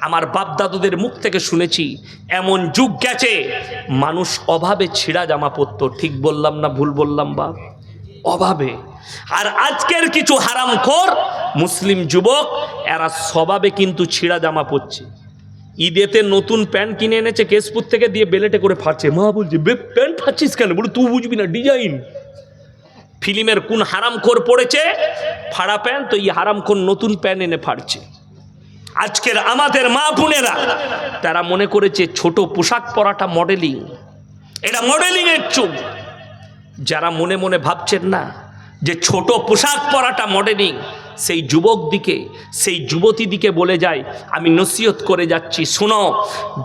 আমার বাপ দাদুদের মুখ থেকে শুনেছি, এমন যুগ গেছে, মানুষ অভাবে ছিঁড়া জামা পরতো। ঠিক বললাম না, ভুল বললাম বা অভাবে। আর আজকের কিছু হারামখোর মুসলিম যুবক, এরা স্বভাবে কিন্তু ছিঁড়া জামা পরছে। ঈদেতে নতুন প্যান্ট কিনে এনেছে, কেশপুর থেকে দিয়ে বেলেটে করে ফাটছে। মা বলছে, বে, প্যান্ট ফাটছিস কেন? বলে তুই বুঝবি না, ডিজাইন। ফিল্মের কোন হারামখোর পড়েছে, ফাড়া প্যান্ট, তো এই হারামখোর নতুন প্যান্ট এনে ফাড়ছে আজকের আমাদের মা বোনেরা, তারা মনে করেছে ছোট পোশাক পরাটা মডেলিং এটা মডেলিং এর চুপ যারা মনে মনে ভাবছেন না যে ছোট পোশাক পরাটা মডেলিং সেই যুবক দিকে, সেই যুবতী দিকে বলে যায়, আমি নসিহত করে যাচ্ছি। শোনো,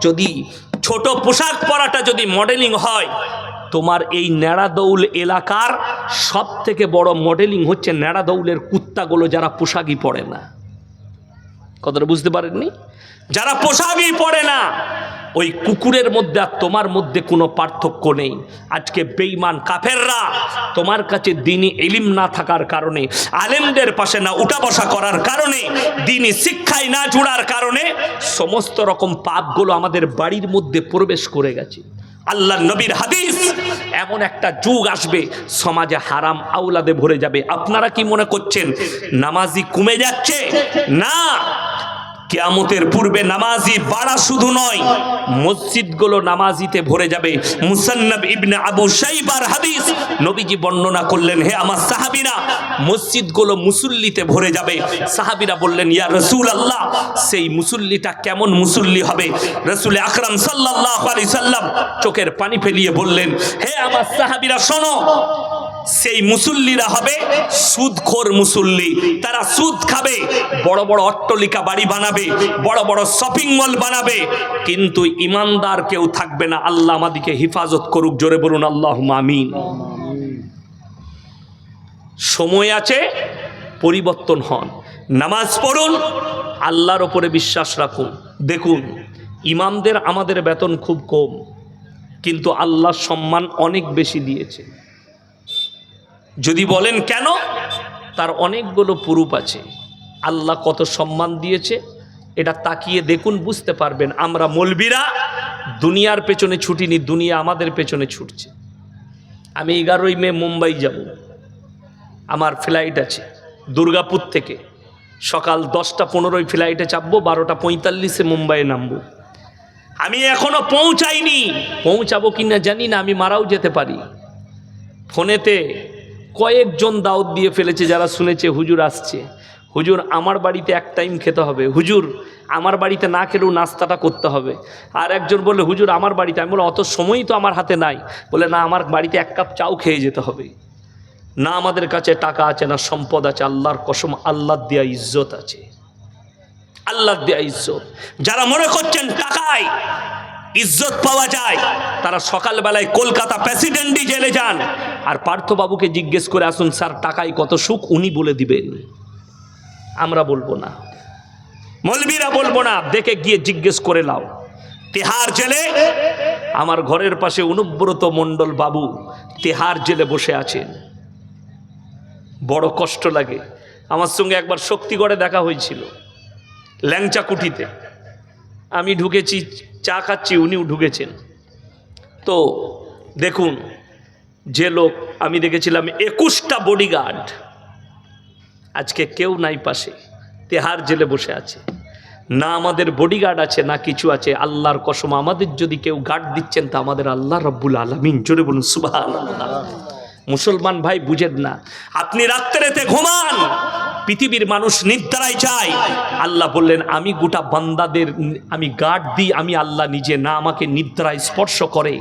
যদি ছোট পোশাক পরাটা যদি মডেলিং হয়, তোমার এই ন্যাড়াদৌল এলাকার সব থেকে বড় মডেলিং হচ্ছে ন্যাড়াদৌলের কুত্তাগুলো যারা পোশাকই পরে না। কথাটা বুঝতে পারেননি? যারা পোশাকই পরে না, ওই কুকুরের মধ্যে আর তোমার মধ্যে কোনো পার্থক্য নেই। আজকে বেইমান কাফেররা তোমার কাছে দিনই এলিম না থাকার কারণে, আলেমদের পাশে না উঠা বসা করার কারণে, দিনই শিক্ষায় না জুড়ার কারণে সমস্ত রকম পাপগুলো আমাদের বাড়ির মধ্যে প্রবেশ করে গেছে। আল্লাহ নবীর হাদিস, এমন একটা যুগ আসবে, সমাজে হারাম আউলাদে ভরে যাবে। আপনারা কি মনে করছেন, নামাজি কমে যাচ্ছে? না। কেয়ামতের পূর্বে নামাজি বাড়া শুধু নয়, মসজিদগুলো নামাজিতে ভরে যাবে। মুসান্নব ইবনে আবু সাইবার হাদিস নবীজি বর্ণনা করলেন, হে আমার সাহাবীরা, মসজিদগুলো মুসল্লিতে ভরে যাবে। সাহাবীরা বললেন, ইয়া রসুল আল্লাহ সেই মুসল্লিটা কেমন মুসল্লি হবে? রসুল আকরাম সাল্লাল্লাহু আলাইহি সাল্লাম চোখের পানি ফেলিয়ে বললেন, হে আমার সাহাবীরা, শোনো সেই মুসল্লিরা হবে সুদখোর মুসল্লি। তারা সুদ খাবে, বড় বড় অট্টলিকা বাড়ি বানাবে, বড় বড় শপিং মল বানাবে। কিন্তু ইমানদার কেউ থাকবে না। আল্লাহ আমাদিকে হেফাজত করুক, জোরে বলুন আল্লাহ আমিন। সময় আছে, পরিবর্তন হন। নামাজ পড়ুন, আল্লাহর ওপরে বিশ্বাস রাখুন। দেখুন, ইমামদের আমাদের বেতন খুব কম, কিন্তু আল্লাহ সম্মান অনেক বেশি দিয়েছে। যদি বলেন কেন? তার অনেকগুলো পুরুপ আছে। আল্লাহ কত সম্মান দিয়েছে। এটা তাকিয়ে দেখুন, বুঝতে পারবেন। আমরা মলবিরা দুনিয়ার পেছনে ছুটিনি, দুনিয়া আমাদের পেছনে ছুটছে। আমি এগারোই মে মুম্বাই যাব। আমার ফ্লাইট আছে দুর্গাপুর থেকে। সকাল দশটা পনেরোই ফ্লাইটে চাপবো, বারোটা পঁয়তাল্লিশে মুম্বাইয়ে নামবো। আমি এখনও পৌঁছাইনি। পৌঁছাবো কি না জানি না, আমি মারাও যেতে পারি। ফোনেতে কয়েকজন দাওয়াত দিয়ে ফেলেছে যারা শুনেছে, হুজুর আসছে। হুজুর, আমার বাড়িতে এক টাইম খেতে হবে। হুজুর, আমার বাড়িতে না খেলেও নাস্তাটা করতে হবে। আর একজন বললে, হুজুর, আমার বাড়িতে আমি বলে অত সময়ই তো আমার হাতে নাই। বলে, না, আমার বাড়িতে এক কাপ চাও খেয়ে যেতে হবে। না, আমাদের কাছে টাকা আছে, না, সম্পদ আছে। আল্লাহর কসম আল্লাহ দেয়া ইজ্জত আছে। আল্লাহ দেয়া ইজ্জত। যারা মনে করছেন টাকায় ইজ্জত পাওয়া যায়। তারা সকালবেলায় কলকাতা প্রেসিডেন্টই জেলে যান। আর পার্থবাবুকে জিজ্ঞেস করে আসুন, স্যার, টাকায় কত সুখ? উনি বলে দিবেন। আমরা বলব না। মলবিরা বলব না, দেখে গিয়ে জিজ্ঞেস করে লাও তেহার জেলে, আমার ঘরের পাশে অনুব্রত মণ্ডল বাবু তেহার জেলে বসে আছেন। বড় কষ্ট লাগে। আমার সঙ্গে একবার শক্তিগড়ে দেখা হয়েছিল ল্যাংচা কুটিতে আমি ঢুকেছি, চা খাচ্ছি, উনিও ঢুকেছেন। তো দেখুন, যে লোক, আমি দেখেছিলাম একুশটা বডিগার্ড আজকে কেউ নাই পাশে, তেহার জেলে বসে আছে। না আমাদের বডিগার্ড আছে, না কিছু আছে। আল্লাহর কসম, আমাদের যদি কেউ গার্ড দিচ্ছেন, তা আমাদের আল্লাহ রব্বুল আলমিন। জোরে বলুন সুবাহ মুসলমান ভাই, বুঝেন না। আপনি রাত্রেতে ঘুমান পৃথিবীর মানুষ নিদ্রায় যায়। আল্লাহ বললেন, আমি গোটা বান্দাদের, আমি গার্ড দিই, আমি আল্লাহ নিজে না আমাকে নিদ্রায় স্পর্শ করে,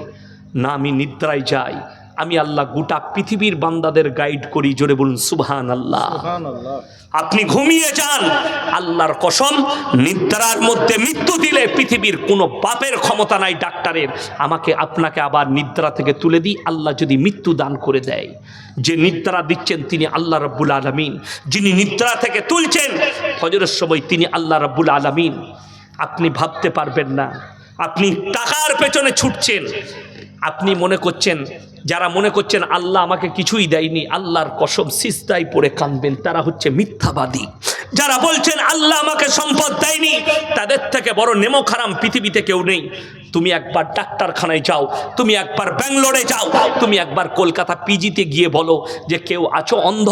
না আমি নিদ্রায় যাই। আমি আল্লাহ গোটা পৃথিবীর বান্দাদের গাইড করি। জোরে বলুন সুবহান আল্লাহ আপনি ঘুমিয়ে যান। আল্লাহর কসম, নিদ্রার মধ্যে মৃত্যু দিলে পৃথিবীর কোনো বাপের ক্ষমতা নাই ডাক্তারের। আমাকে আপনাকে আবার নিদ্রা থেকে তুলে দিই, আল্লাহ যদি মৃত্যু দান করে দেয়। যে নিদ্রা দিচ্ছেন তিনি আল্লাহ রব্বুল আলমিন। যিনি নিদ্রা থেকে তুলছেন, ফজরের সময় তিনি আল্লাহ রব্বুল আলমিন। আপনি ভাবতে পারবেন না, আপনি টাকার পেছনে ছুটছেন। আপনি মনে করছেন, যারা মনে করছেন আল্লাহ আমাকে কিছুই দেয়নি, আল্লাহর কসম সিস্তায় পড়ে কাঁদবেন, তারা হচ্ছে মিথ্যাবাদী। যারা বলছেন, আল্লাহ আমাকে সম্পদ দেয়নি, তাদের থেকে বড় নেমো খারাম পৃথিবীতে কেউ নেই। তুমি একবার ডাক্তারখানায় যাও, তুমি একবার ব্যাঙ্গালোরে যাও, তুমি একবার কলকাতা পিজিতে গিয়ে বলো যে কেউ আছো অন্ধ?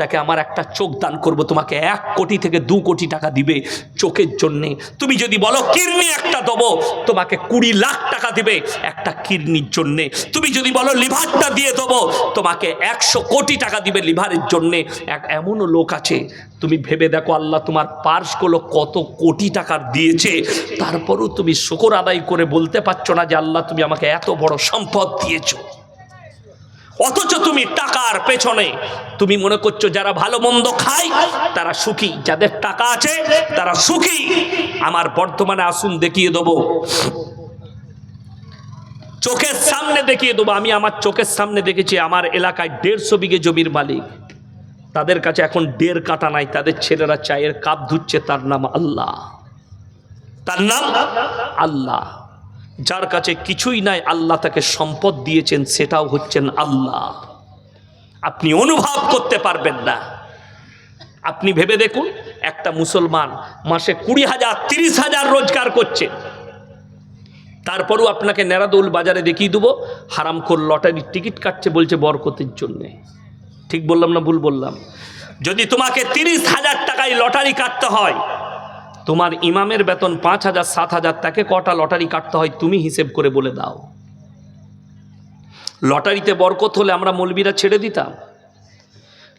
তাকে আমার একটা চোখ দান করব, তোমাকে এক কোটি থেকে দু কোটি টাকা দিবে চোখের জন্যে। তুমি যদি বলো, কিডনি একটা দেবো, তোমাকে কুড়ি লাখ টাকা দিবে একটা কিডনির জন্যে। তুমি যদি বলো, লিভারটা দিয়ে দেবো, তোমাকে একশো কোটি টাকা দিবে লিভারের জন্যে। এক এমনও লোক আছে তুমি ভেবে দেখো আল্লাহ তোমার পার্সগুলো কত কোটি টাকার দিয়েছে। তারপরও তুমি শুকর আদায় করে বলতে পারছ না যে আল্লাহ তুমি আমাকে এত বড় সম্পদ দিয়েছ। অথচ তুমি টাকার পেছনে, তুমি মনে করছ যারা ভালো মন্দ খায়, তারা সুখী। যাদের টাকা আছে, তারা সুখী। আমার বর্তমানে আসুন দেখিয়ে দেবো। চোখের সামনে দেখিয়ে দেবো। আমি আমার চোখের সামনে দেখেছি, আমার এলাকায় দেড়শো বিঘে জমির মালিক। তাদের কাছে এখন ডের কাটা নাই, তাদের ছেলেরা চায়ের কাপ ধুচ্ছে, তার নাম আল্লাহ। তার নাম আল্লাহ। যার কাছে কিছুই নাই, আল্লাহ তাকে সম্পদ দিয়েছেন, সেটাও হচ্ছেন আল্লাহ। আপনি অনুভব করতে পারবেন না। আপনি ভেবে দেখুন, একটা মুসলমান মাসে কুড়ি হাজার, তিরিশ হাজার রোজগার করছে। তারপরও আপনাকে নেরাদৌল বাজারে দেখিয়ে দেবো, হারামখোর লটারির টিকিট কাটছে বলছে বরকতের জন্যে। ঠিক বললাম না ভুল বললাম? যদি তোমাকে তিরিশ হাজার টাকায় লটারি কাটতে হয়, তোমার ইমামের বেতন পাঁচ হাজার, সাত হাজার, তাকে কটা লটারি কাটতে হয় তুমি হিসেব করে বলে দাও। লটারিতে বরকত হলে আমরা মলবিরা ছেড়ে দিতাম।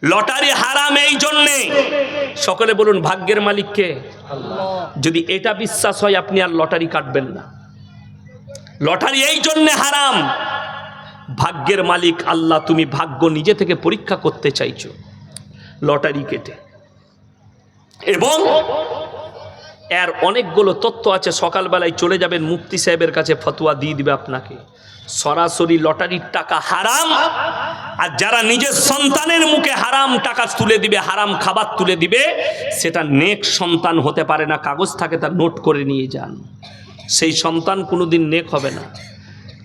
লটারি হারাম এই জন্যে। সকলে বলুন, ভাগ্যের মালিককে? যদি এটা বিশ্বাস হয়, আপনি আর লটারি কাটবেন না। লটারি এই জন্যে হারাম। ভাগ্যের মালিক আল্লাহ, তুমি ভাগ্য নিজে থেকে পরীক্ষা করতে চাইছো লটারি কেটে। এবং এর অনেকগুলো তথ্য আছে, সকালবেলায় চলে যাবেন, মুফতি সাহেবের কাছে ফতোয়া দিয়ে দিবে আপনাকে। সরাসরি লটারির টাকা হারাম, আর যারা নিজের সন্তানের মুখে হারাম টাকা তুলে দিবে, হারাম খাবার তুলে দিবে, সেটা নেক সন্তান হতে পারে না, কাগজ থাকে তা নোট করে নিয়ে যান। সেই সন্তান কোনোদিন নেক হবে না।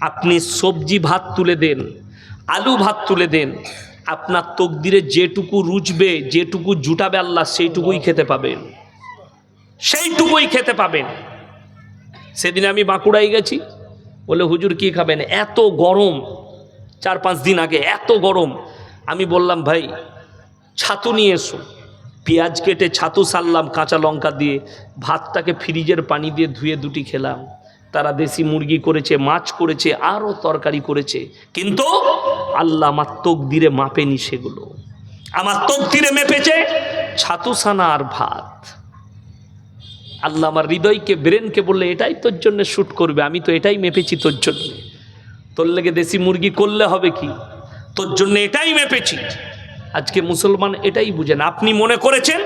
আপনি সবজি ভাত তুলে দেন, আলু ভাত তুলে দেন, আপনার তকদিরে যেটুকু রুচবে, যেটুকু জুটাবে আল্লাহ, সেইটুকুই খেতে পাবেন। সেইটুকুই খেতে পাবেন। সেদিন আমি বাঁকুড়ায় গেছি, বলে, হুজুর, কি খাবেন? এত গরম, চার পাঁচ দিন আগে, এত গরম। আমি বললাম, ভাই, ছাতু নিয়ে এসো। পেঁয়াজ কেটে ছাতু সারলাম, কাঁচা লঙ্কা দিয়ে, ভাতটাকে ফ্রিজের পানি দিয়ে ধুয়ে দুটি খেলাম। তারা দেশি মুরগি করেছে, মাছ করেছে, আরও তরকারি করেছে। কিন্তু আল্লাহ আমার তকদিরে মাপেনি সেগুলো। আমার তকদিরে মেপেছে ছাতুসানা আর ভাত। আল্লাহ আমার হৃদয়কে, ব্রেনকে বললে, এটাই তোর জন্য শ্যুট করবে, আমি তো এটাই মেপেছি তোর জন্য। তোর লেগে দেশি মুরগি করলে হবে কি? তোর জন্য এটাই মেপেছি। আজকে মুসলমান এটাই বুঝেন আপনি মনে করেছেন?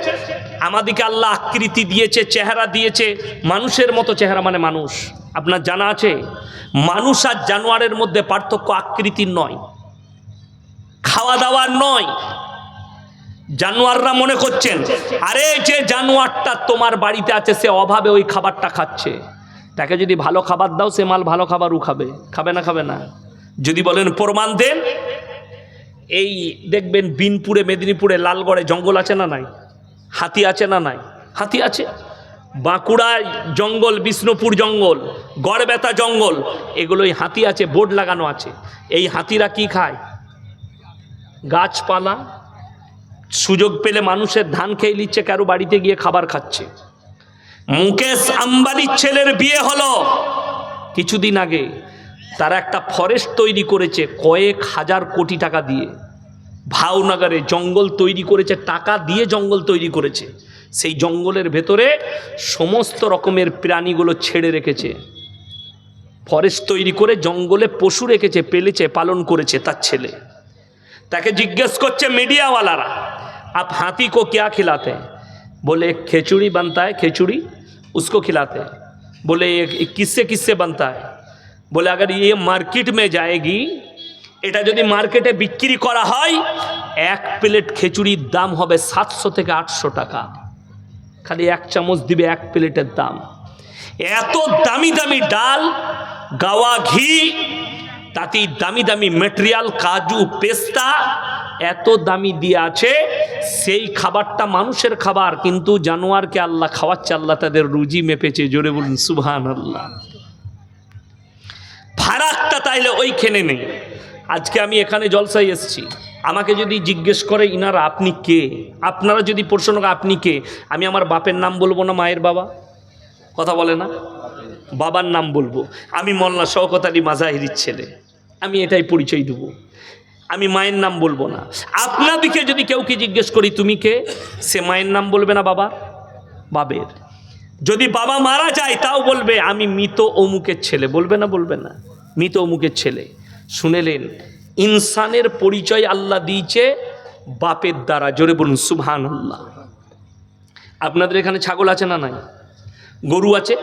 আমাদিকে আল্লাহ আকৃতি দিয়েছে, চেহারা দিয়েছে। মানুষের মতো চেহারা মানে মানুষ। আপনার জানা আছে? মানুষ আর জানোয়ারের মধ্যে পার্থক্য আকৃতির নয়। খাওয়া দাওয়ার নয়। জানোয়াররা মনে করছেন, আরে যে জানোয়ারটা তোমার বাড়িতে আছে, সে অভাবে ওই খাবারটা খাচ্ছে। তাকে যদি ভালো খাবার দাও, সে মাল ভালো খাবারও খাবে। খাবে না খাবে না? যদি বলেন, প্রমাণ দেন। এই দেখবেন বিনপুরে, মেদিনীপুরে, লালগড়ে জঙ্গল আছে না নাই? হাতি আছে না নাই? হাতি আছে। বাঁকুড়ায় জঙ্গল, বিষ্ণুপুর জঙ্গল, গড়বেতা জঙ্গল, এগুলোই হাতি আছে বোর্ড লাগানো আছে। এই হাতিরা কি খায়? গাছপালা। সুযোগ পেলে মানুষের ধান খেয়ে নিচ্ছে, কারও বাড়িতে গিয়ে খাবার খাচ্ছে। মুকেশ আম্বানির ছেলের বিয়ে হলো। কিছুদিন আগে তারা একটা ফরেস্ট তৈরি করেছে, কয়েক হাজার কোটি টাকা দিয়ে। ভাওনগরে জঙ্গল তৈরি করেছে টাকা দিয়ে জঙ্গল তৈরি করেছে সেই জঙ্গলের ভেতরে সমস্ত রকমের প্রাণীগুলো ছেড়ে রেখেছে ফরেস্ট তৈরি করে জঙ্গলে পশু রেখেছে পেলেছে পালন করেছে তার ছেলে তাকে জিজ্ঞেস করছে मीडियावालारा आप हाथी को क्या खिलाते हैं बोले एक खिचड़ी बनता है खिचड़ी उसको खिलाते हैं बोले ये ये किससे किससे बनता है बोले अगर ये मार्केट में जाएगी এটা যদি মার্কেটে বিক্রি করা হয়, এক প্লেট খিচুড়ির দাম হবে সাতশো থেকে আটশো টাকা। খালি এক চামচ দিবে এক প্লেটের দাম। এত দামি দামি ডাল, গাওয়া ঘি, তাতেই দামি দামি মেটেরিয়াল কাজু, পেস্তা, এত দামি দিয়ে আছে। সেই খাবারটা মানুষের খাবার, কিন্তু জানোয়ারকে আল্লাহ খাওয়াচ্ছে, আল্লাহ তাদের রুজি মেপেছে, জোরে বলুন সুবহান আল্লাহ ফারাকটা তাইলে ওইখানে নেই। আজকে আমি এখানে জলসায় এসেছি। আমাকে যদি জিজ্ঞেস করে, ইনারা আপনি কে? আপনারা যদি প্রশ্ন আপনি কে? আমি আমার বাপের নাম বলব না, মায়ের বাবা? কথা বলে না? বাবার নাম বলব। আমি মল্লা শওকত আলী মাজাহিরির ছেলে। আমি এটাই পরিচয় দেবো। আমি মায়ের নাম বলব না। আপনাদিকে যদি কেউকে জিজ্ঞেস করি, তুমি কে? সে মায়ের নাম বলবে না বাবা বাবের যদি বাবা মারা যায়, তাও বলবে, আমি মৃত অমুকের ছেলে। বলবে না বলবে না। মৃত অমুকের ছেলে। শুনেলেন, ইনসানের পরিচয় আল্লাহ দিয়েছে বাপের দ্বারা, জোরে বলুন সুবহান আল্লাহ আপনাদের এখানে ছাগল আছে না নাই? গরু আছে?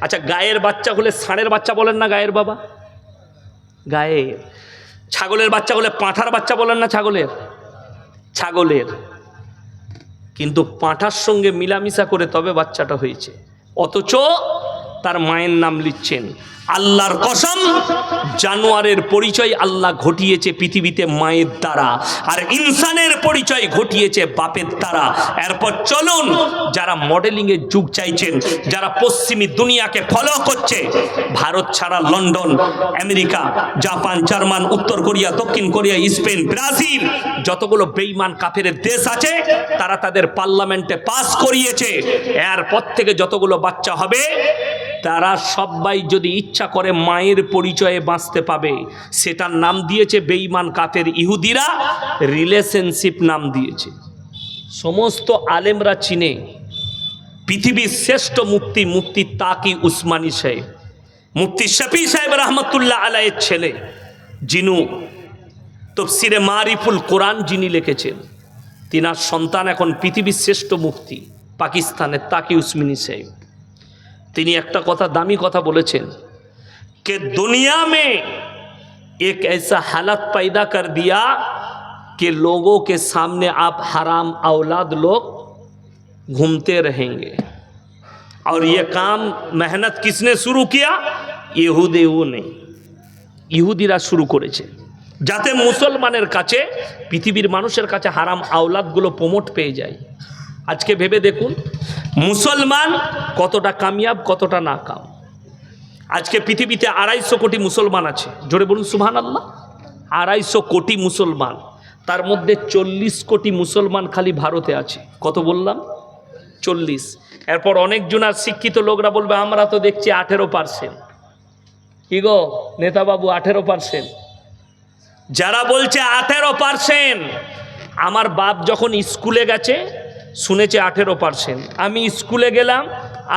আচ্ছা গায়ের বাচ্চা হলে ষাঁড়ের বাচ্চা বলেন না গায়ের বাবা? গায়ের। ছাগলের বাচ্চা হলে পাঁঠার বাচ্চা বলেন না ছাগলের? ছাগলের। কিন্তু পাঁঠার সঙ্গে মিলামিশা করে তবে বাচ্চাটা হয়েছে। অথচ তার মায়ের নাম লিখছেন। আল্লাহর কসম, জানোয়ারের পরিচয় আল্লাহ ঘটিয়েছে পৃথিবীতে মায়ের দ্বারা, আর ইনসানের পরিচয় ঘটিয়েছে বাপের দ্বারা। এরপর চলুন, যারা মডেলিংয়ের যুগ চাইছেন, যারা পশ্চিমী দুনিয়াকে ফলো করছে, ভারত ছাড়া লন্ডন, আমেরিকা, জাপান, জার্মান, উত্তর কোরিয়া, দক্ষিণ কোরিয়া, স্পেন, ব্রাজিল, যতগুলো বেইমান কাফের দেশ আছে, তারা তাদের পার্লামেন্টে পাস করিয়েছে। এরপর থেকে যতগুলো বাচ্চা হবে তারা সবাই যদি ইচ্ছা করে মায়ের পরিচয়ে বাঁচতে পাবে, সেটার নাম দিয়েছে বেইমান কাফের ইহুদিরা রিলেশনশিপ নাম দিয়েছে। সমস্ত আলেমরা চিনে, পৃথিবীর শ্রেষ্ঠ মুক্তি মুক্তি তাকি উসমানী সাহেব, মুফতি শফি সাহেব রহমতুল্লাহ আলাইয়ের ছেলে, যিনু তফসিরে মারিফুল কোরআন যিনি লিখেছেন, তিনার সন্তান এখন পৃথিবীর শ্রেষ্ঠ মুক্তি পাকিস্তানের তাকি উসমানী সাহেব। তিনি একটা কথা দামি কথা বলেছেন कि दुनिया में एक ऐसा हालत पैदा कर दिया कि लोगों के सामने आप हराम औलाद लोग घूमते रहेंगे और ये काम मेहनत किसने शुरू किया ইহুদেও নেই ইহুদিরা শুরু করেছে যাতে মুসলমানের কাছে পৃথিবীর মানুষের কাছে হারাম আওলাদগুলো প্রমোট পেয়ে যায় আজকে ভেবে দেখুন, মুসলমান কতটা কামিয়াব, কতটা নাকাম। আজকে পৃথিবীতে আড়াইশো কোটি মুসলমান আছে। জোরে বলুন সুবহান আল্লাহ আড়াইশো কোটি মুসলমান। তার মধ্যে চল্লিশ কোটি মুসলমান খালি ভারতে আছে। কত বললাম? চল্লিশ। এরপর অনেকজন আর শিক্ষিত লোকরা বলবে, আমরা তো দেখছি আঠেরো পার্সেন্ট কি গো, নেতাবাবু, আঠেরো পার্সেন্ট যারা বলছে আঠেরো পার্সেন্ট আমার বাপ যখন স্কুলে গেছে শুনেছে আঠেরো পার্সেন্ট আমি স্কুলে গেলাম,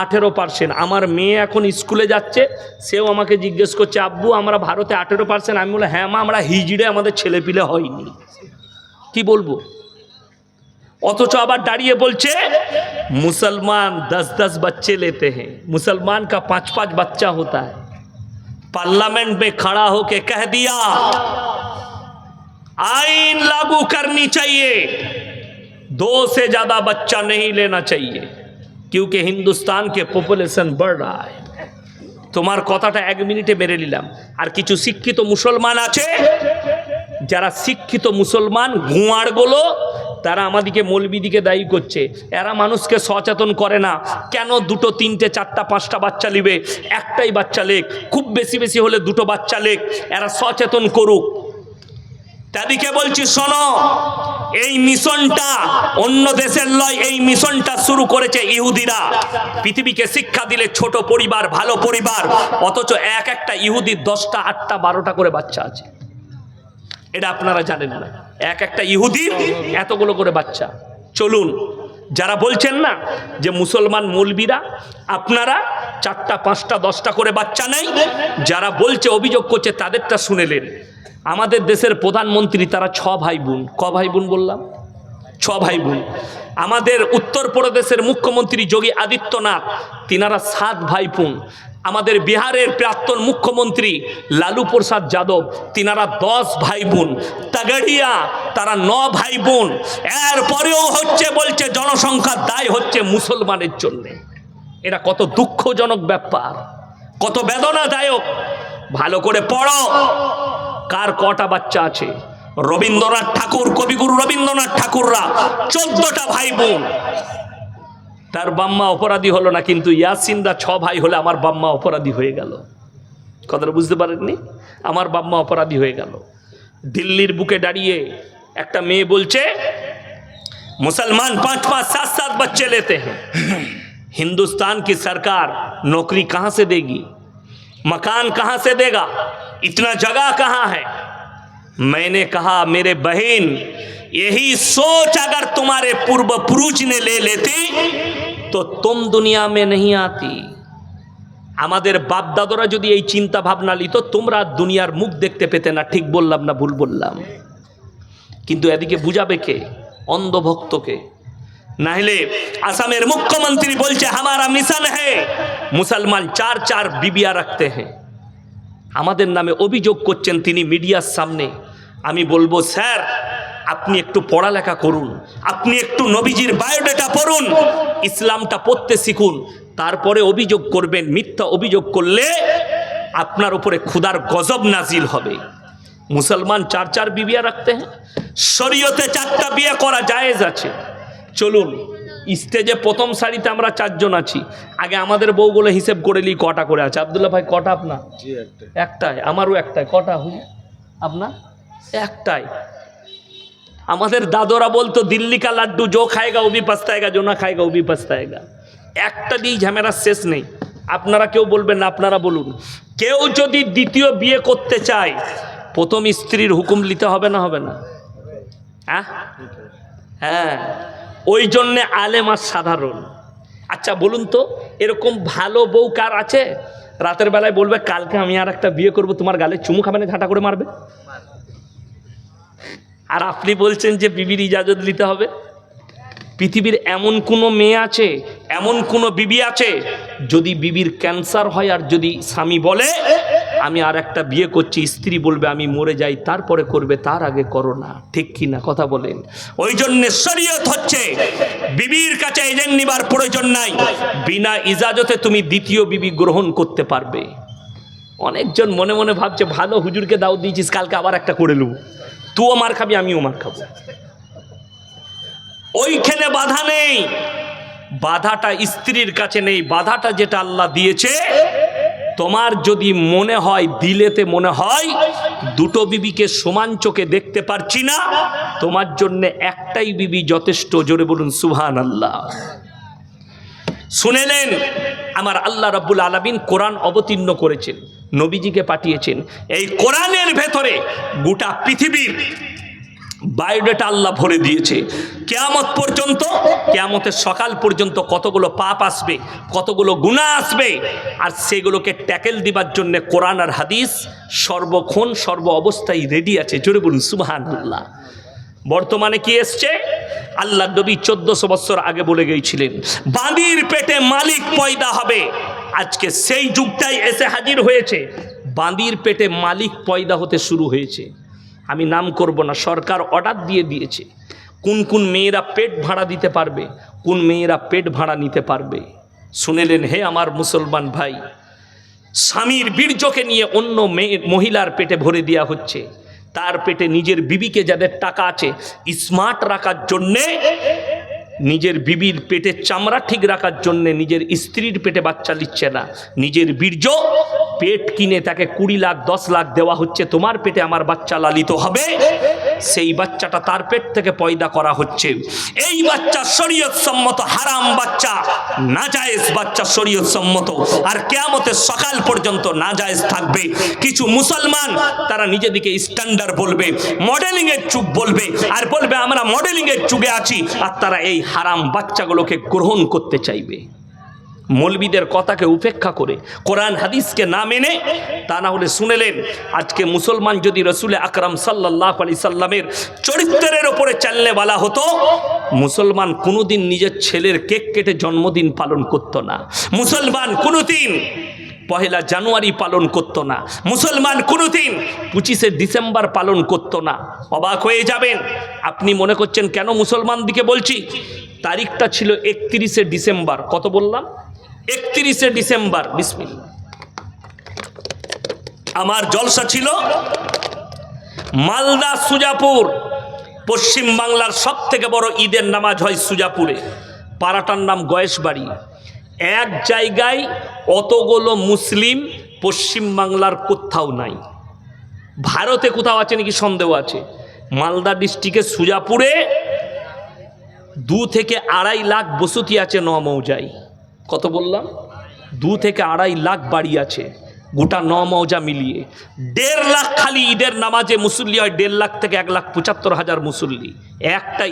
আঠেরো পার্সেন্ট আমার মেয়ে এখন স্কুলে যাচ্ছে, সেও আমাকে জিজ্ঞেস করছে, আব্বু, আমরা ভারতে আঠেরো পার্সেন্ট আমি বললাম হ্যাঁ মা, আমরা হিজড়ে আমাদের ছেলে পিলে হয়নি। কি বলব? অথচ আবার দাঁড়িয়ে বলছে, মুসলমান দশ দশ বাচ্চে লেতে হ্যাঁ। মুসলমান কা পাঁচ পাঁচ বাচ্চা হতা হ্যাঁ पार्लियामेंट में खड़ा होके দিয়া। আইন লাগু করনি करनी दो से ज्यादा बच्चा नहीं लेना चाहिए क्योंकि हिंदुस्तान के पॉपुलेशन बढ़ रहा है তোমার কথাটা এক মিনিটে মেরে নিলাম আর কিছু শিক্ষিত মুসলমান আছে যারা শিক্ষিত মুসলমান গুঁয়ারগুলো তারা আমাদিকে মৌলবিদিকে দায়ী করছে এরা মানুষকে সচেতন করে না কেন দুটো তিনটে চারটা পাঁচটা বাচ্চা নিবে একটাই বাচ্চা লেখ খুব বেশি বেশি হলে দুটো বাচ্চা লেখ এরা সচেতন করুক তাদেরকে বলছি, শোনো, এই মিশনটা অন্য দেশের লয় এই মিশনটা শুরু করেছে ইহুদিরা। পৃথিবীকে শিক্ষা দিলে ছোট পরিবার, ভালো পরিবার, অথচ এক একটা ইহুদির দশটা, আটটা, বারোটা করে বাচ্চা আছে। এটা আপনারা জানেন না। এক একটা ইহুদির এতগুলো করে বাচ্চা। চলুন, যারা বলছেন না যে মুসলমান মৌলবীরা, আপনারা চারটা, পাঁচটা, দশটা করে বাচ্চা নেই, যারা বলছে, অভিযোগ করছে, তাদেরটা শুনেলেন আমাদের দেশের প্রধানমন্ত্রী তারা ছ ভাই বোন। ক ভাই বোন বললাম? ছ ভাই বোন। আমাদের উত্তরপ্রদেশের মুখ্যমন্ত্রী যোগী আদিত্যনাথ, তিনারা সাত ভাই বোন। আমাদের বিহারের প্রাক্তন মুখ্যমন্ত্রী লালু প্রসাদ যাদব, তিনারা দশ ভাই বোন। তাগাড়িয়া, তারা ন ভাই বোন। এরপরেও হচ্ছে, বলছে জনসংখ্যার দায় হচ্ছে মুসলমানের জন্যে। এটা কত দুঃখজনক ব্যাপার। কত বেদনাদায়ক। ভালো করে পড়ো। কার কটা বাচ্চা আছে রবীন্দ্রনাথ ঠাকুর কবিগুরু রবীন্দ্রনাথ ঠাকুররা চোদ্দটা ভাই বোন তার বাম্মা অপরাধী হলো না কিন্তু ইয়াসিনরা ছ ভাই হলে আমার বাম্মা অপরাধী হয়ে গেল কথাটা বুঝতে পারেননি আমার বাম্মা অপরাধী হয়ে গেল দিল্লির বুকে দাঁড়িয়ে একটা মেয়ে বলছে मुसलमान पांच पांच सात सात बच्चे लेते हैं हिंदुस्तान की सरकार नौकरी कहाँ से देगी मकान कहाँ से देगा इतना जगह कहाँ है मैंने कहा मेरे बहन यही सोच अगर तुम्हारे पूर्व पुरुष ने ले लेती तो तुम दुनिया में नहीं आती আমাদের বাপদাদরা যদি এই চিন্তা ভাবনা নিত তোমরা আর দুনিয়ার মুখ দেখতে পেতে না ঠিক বললাম না ভুল বললাম কিন্তু এদিকে বুঝাবে কে অন্ধভক্তকে নাহলে আসামের মুখ্যমন্ত্রী বলছে হামারা মিশন হে মুসলমান চার চার বিবিয়া রাখতে হ্যাঁ আমাদের নামে অভিযোগ করছেন তিনি মিডিয়ার সামনে। আমি বলব, স্যার, আপনি একটু পড়ালেখা করুন। আপনি একটু নবীজির বায়োডাটা পড়ুন। ইসলামটা পড়তে শিখুন। তারপরে অভিযোগ করবেন, মিথ্যা অভিযোগ করলে আপনার উপরে ক্ষুধার গজব নাজিল হবে। মুসলমান চার চার বিবিয়া রাখতে হ্যাঁ। শরীয়তে চারটা বিয়ে করা জায়েজ আছে। চলুন স্টেজে প্রথম সারিতে আমরা চারজন আছি। আগে আমাদের বউগুলো হিসেব করে নিই কটা করে আছে। আবদুল্লাহ ভাই কটা আপনার? একটাই। আমারও একটাই। কটা হুই আপনার? একটাই। আমাদের দাদরা বলতো দিল্লি কা লাড্ডু জো খায়গা ও ভি পস্তায়গা জো না খায়গা ও পস্তায়গা। একটা দিয়েই ঝামেলার শেষ নেই। আপনারা কেউ বলবেন না আপনারা বলুন। কেউ যদি দ্বিতীয় বিয়ে করতে চায় প্রথম স্ত্রীর হুকুম নিতে হবে না হবে না? হ্যাঁ? হ্যাঁ। ওই জন্যে আলেম আর সাধারণ। আচ্ছা বলুন তো, এরকম ভালো বউ কার আছে? রাতের বেলায় বলবে, কালকে আমি আর একটা বিয়ে করব, তোমার গালে চুমু খাবে না, ঝাঁটা করে মারবে? আর আপনি বলছেন যে বিবির ইজাজত নিতে হবে। পৃথিবীর এমন কোনো মেয়ে আছে, এমন কোনো বিবি আছে যদি বিবির ক্যান্সার হয় আর যদি স্বামী বলে, আমি আর একটা বিয়ে করছি, স্ত্রী বলবে, আমি মরে যাই, তারপরে করবে, তার আগে করো না। ঠিক কি না? কথা বলেন। ওই জন্য শরীয়ত হচ্ছে, বিবির কাছে এজেন্ট নিবার প্রয়োজন নাই। বিনা ইজাজতে তুমি দ্বিতীয় বিবি গ্রহণ করতে পারবে। অনেকজন মনে মনে ভাবছে, ভালো হুজুরকে দাও দিয়েছিস, কালকে আবার একটা করে নেব। তুইও মার খাবি, আমিও মার খাব। ওইখানে বাধা নেই। বাধাটা স্ত্রীর কাছে নেই, বাধাটা যেটা আল্লাহ দিয়েছে, তোমার যদি মনে হয়, দিলেতে মনে হয়, দুটো বিবিকে সমান চোখে দেখতে পারছি না, তোমার জন্য একটাই বিবি যথেষ্ট, জোরে বলুন সুহান আল্লাহ শুনেলেন, আমার আল্লাহ রাব্বুল আলামিন কোরআন অবতীর্ণ করেছেন, নবীজিকে পাঠিয়েছেন। এই কোরআনের ভেতরে গোটা পৃথিবীর বায়োডাটা আল্লাহ ভরে দিয়েছে। কেয়ামত পর্যন্ত, কেয়ামতের সকাল পর্যন্ত কতগুলো পাপ আসবে, কতগুলো গুণা আসবে, আর সেগুলোকে ট্যাকেল দিবার জন্য কোরআন আর হাদিস সর্বক্ষণ, সর্ব অবস্থায় রেডি আছে। জোরে বলুন সুবাহান আল্লাহ বর্তমানে কি এসছে? আল্লাহ নবী চোদ্দশো বছর আগে বলে গিয়েছিলেন, বাঁদির পেটে মালিক পয়দা হবে। আজকে সেই যুগটাই এসে হাজির হয়েছে। বাঁদির পেটে মালিক পয়দা হতে শুরু হয়েছে। আমি নাম করব না, সরকার অর্ডার দিয়ে দিয়েছে। কোন কোন মেয়েরা পেট ভাড়া দিতে পারবে, কোন মেয়েরা পেট ভাড়া নিতে পারবে। শুনেলেন, হে আমার মুসলমান ভাই, স্বামীর বীর্যকে নিয়ে অন্য মেয়ে, মহিলার পেটে ভরে দেওয়া হচ্ছে। তার পেটে নিজের বিবিকে যাদের টাকা আছে স্মার্ট রাখার জন্যে, নিজের বিবির পেটে চামড়া ঠিক রাখার জন্যে নিজের স্ত্রীর পেটে বাচ্চা নিচ্ছে না। নিজের বীর্য পেট কিনে তাকে কুড়ি লাখ, দশ লাখ দেওয়া হচ্ছে, তোমার পেটে আমার বাচ্চা লালিত হবে। সেই বাচ্চাটা তার পেট থেকে পয়দা করা হচ্ছে। এই বাচ্চা শরীয়ত সম্মত হারাম বাচ্চা, নাজায়েজ বাচ্চা শরীয়ত সম্মত। আর কেয়ামতের সকাল পর্যন্ত নাজায়েজ থাকবে। কিছু মুসলমান, তারা নিজেদিকে স্ট্যান্ডার্ড বলবে মডেলিং এর যুগ বলবে, আর বলবে, আমরা মডেলিং এর যুগে আছি। আর তারা এই হারাম বাচ্চাগুলোকে গ্রহণ করতে চাইবে। মৌলবিদের কথাকে উপেক্ষা করে কোরআন হাদিসকে না মেনে তা না হলে শুনেলেন, আজকে মুসলমান যদি রসুলে আকরাম সাল্লাহ আলি সাল্লামের চরিত্রের ওপরে চালনে বলা হতো, মুসলমান কোনোদিন নিজের ছেলের কেক কেটে জন্মদিন পালন করতো না। মুসলমান কোনোদিন পহেলা জানুয়ারি পালন করতো না। মুসলমান কোনোদিন পঁচিশে ডিসেম্বর পালন করতো না। অবাক হয়ে যাবেন, আপনি মনে করছেন কেন মুসলমান দিকে বলছি? তারিখটা ছিল একত্রিশে ডিসেম্বর, কত বললাম? একত্রিশে ডিসেম্বর বিসমিল্লা আমার জলসা ছিল মালদা সুজাপুর, পশ্চিম বাংলার সব থেকে বড় ঈদের নামাজ হয় সুজাপুরে। পাড়াটার নাম গয়েশবাড়ি। এক জায়গায় অতগুলো মুসলিম পশ্চিম বাংলার কোথাও নাই। ভারতে কোথাও আছে নাকি সন্দেহ আছে? মালদা ডিস্ট্রিক্টের সুজাপুরে দু থেকে আড়াই লাখ বসতি আছে ন মৌজায় কত বললাম? দু থেকে আড়াই লাখ বাড়ি আছে, গোটা ন মৌজা মিলিয়ে। দেড় লাখ খালি ঈদের নামাজে মুসল্লি হয়, দেড় লাখ থেকে এক লাখ পঁচাত্তর হাজার মুসল্লি। একটা